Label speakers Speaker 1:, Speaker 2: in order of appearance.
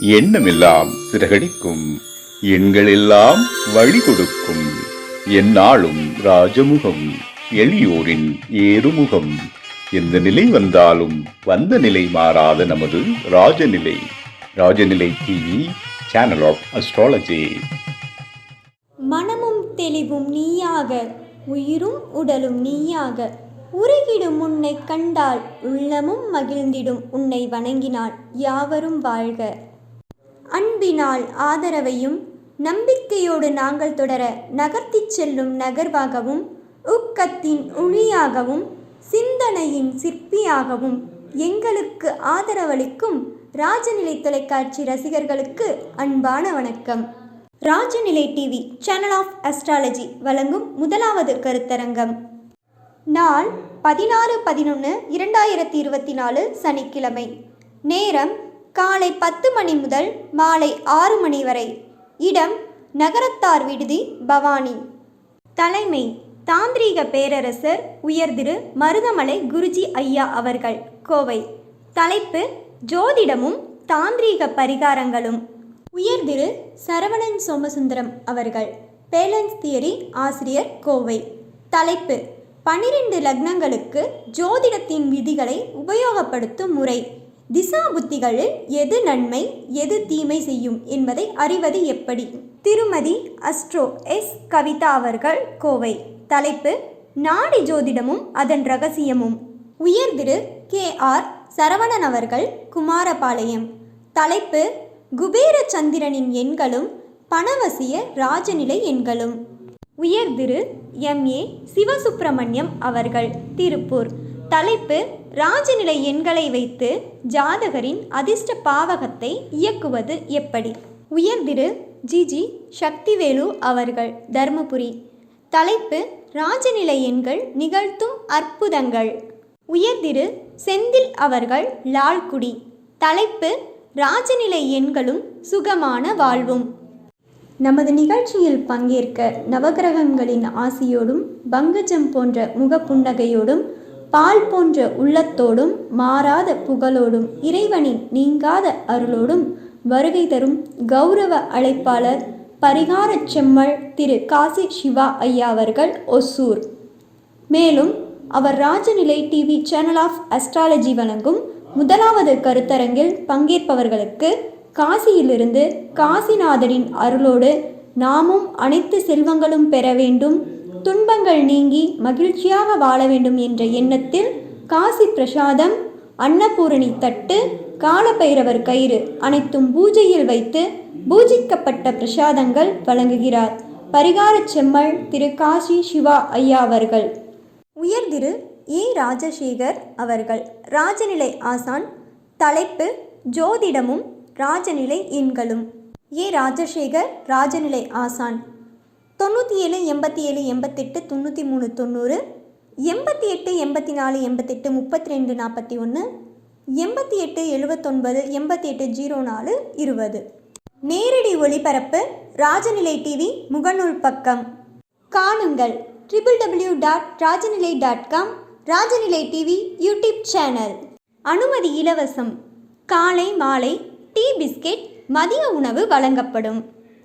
Speaker 1: எண்ணமெல்லாம் சிறகடிக்கும். எண்களெல்லாம் வழி கொடுக்கும் எந்நாளும் ராஜமுகம் எளியோரின் ஏறுமுகம். எந்த நிலை வந்தாலும் வந்த நிலை மாறாத நமது Rajanilai. Rajanilai TV channel of astrology
Speaker 2: மனமும் தெளிவும் நீயாக உயிரும் உடலும் நீயாக. உருகிடும் உன்னை கண்டால் உள்ளமும் மகிழ்ந்திடும். உன்னை வணங்கினால் யாவரும் வாழ்க. அன்பினால் ஆதரவையும் நம்பிக்கையோடு நாங்கள் தொடர நகர்த்திச் செல்லும் நகர்வாகவும் ஊக்கத்தின் ஒளியாகவும் சிந்தனையின் சிற்பியாகவும் எங்களுக்கு ஆதரவளிக்கும் ராஜநிலை தொலைக்காட்சி ரசிகர்களுக்கு அன்பான வணக்கம். Rajanilai TV channel of astrology வழங்கும் முதலாவது கருத்தரங்கம். நாள் பதினாறு பதினொன்று இரண்டாயிரத்தி இருபத்தி நாலு சனிக்கிழமை. நேரம் காலை பத்து மணி முதல் மாலை ஆறு மணி வரை. இடம் நகரத்தார் விடுதி பவானி. தலைமை தாந்திரீக பேரரசர் உயர்திரு மருதமலை குருஜி ஐயா அவர்கள் கோவை. தலைப்பு ஜோதிடமும் தாந்திரீக பரிகாரங்களும். உயர்திரு சரவணன் சோமசுந்தரம் அவர்கள் பேலன்ஸ் தியரி ஆசிரியர் கோவை. தலைப்பு பனிரெண்டு லக்னங்களுக்கு ஜோதிடத்தின் விதிகளை உபயோகப்படுத்தும் முறை. திசா புத்திகளில் எது நன்மை எது தீமை செய்யும் என்பதை அறிவது எப்படி? திருமதி அஸ்ட்ரோ எஸ். கவிதா அவர்கள் கோவை. தலைப்பு நாடி ஜோதிடமும் அதன் ரகசியமும். உயர்திரு கே. ஆர். சரவணன் அவர்கள் குமாரபாளையம். தலைப்பு குபேர சந்திரனின் எண்களும் பணவசிய ராஜநிலை எண்களும். உயர்திரு எம். ஏ. சிவசுப்பிரமணியம் அவர்கள் திருப்பூர். தலைப்பு ராஜநிலை எண்களை வைத்து ஜாதகரின் அதிர்ஷ்ட பாவகத்தை இயக்குவது எப்படி? உயர்திரு ஜிஜி சக்திவேலு அவர்கள் தர்மபுரி. தலைப்பு ராஜநிலை எண்கள் நிகழ்த்தும் அற்புதங்கள். உயர்திரு செந்தில் அவர்கள் லால்குடி. தலைப்பு ராஜநிலை எண்களும் சுகமான வாழ்வும். நமது நிகழ்ச்சியில் பங்கேற்க நவகிரகங்களின் ஆசியோடும் பங்கஜம் போன்ற முகப்புன்னகையோடும் பால் போன்ற உள்ளத்தோடும் மாறாத புகழோடும் இறைவனின் நீங்காத அருளோடும் வருகை தரும் கௌரவ அழைப்பாளர் பரிகாரச் செம்மல் திரு காசி சிவா ஐயா அவர்கள் ஒசூர். மேலும் அவர் Rajanilai TV channel of astrology வழங்கும் முதலாவது கருத்தரங்கில் பங்கேற்பவர்களுக்கு காசியிலிருந்து காசிநாதரின் அருளோடு நாமும் அனைத்து செல்வங்களும் பெற வேண்டும் துன்பங்கள் நீங்கி மகிழ்ச்சியாக வாழ வேண்டும் என்ற எண்ணத்தில் காசி பிரசாதம் அன்னபூரணி தட்டு காலபைரவர் கயிறு அனைத்தும் பூஜையில் வைத்து பூஜிக்கப்பட்ட பிரசாதங்கள் வழங்குகிறார். பரிகாரச் செம்மல் திரு காசி சிவா ஐயா அவர்கள். உயர் திரு ஏ ராஜசேகர் அவர்கள். ராஜநிலை ஆசான். தலைப்பு ஜோதிடமும் ராஜநிலை எண்களும். ஏ ராஜசேகர் ராஜநிலை ஆசான். தொண்ணூற்றி ஏழு எண்பத்தி ஏழு எண்பத்தெட்டு தொண்ணூற்றி மூணு தொண்ணூறு எண்பத்தி எட்டு எண்பத்தி நாலு எண்பத்தெட்டு முப்பத்தி ரெண்டு நாற்பத்தி ஒன்று எண்பத்தி எட்டு எழுபத்தொன்பது எண்பத்தி எட்டு ஜீரோ நாலு இருபது. நேரடி ஒளிபரப்பு ராஜநிலை டிவி முகநூல் பக்கம். காணுங்கள். Triple W dot Rajanilai dot com Rajanilai TV YouTube channel. அனுமதி இலவசம். காலை மாலை டீ பிஸ்கெட் மதிய உணவு வழங்கப்படும்.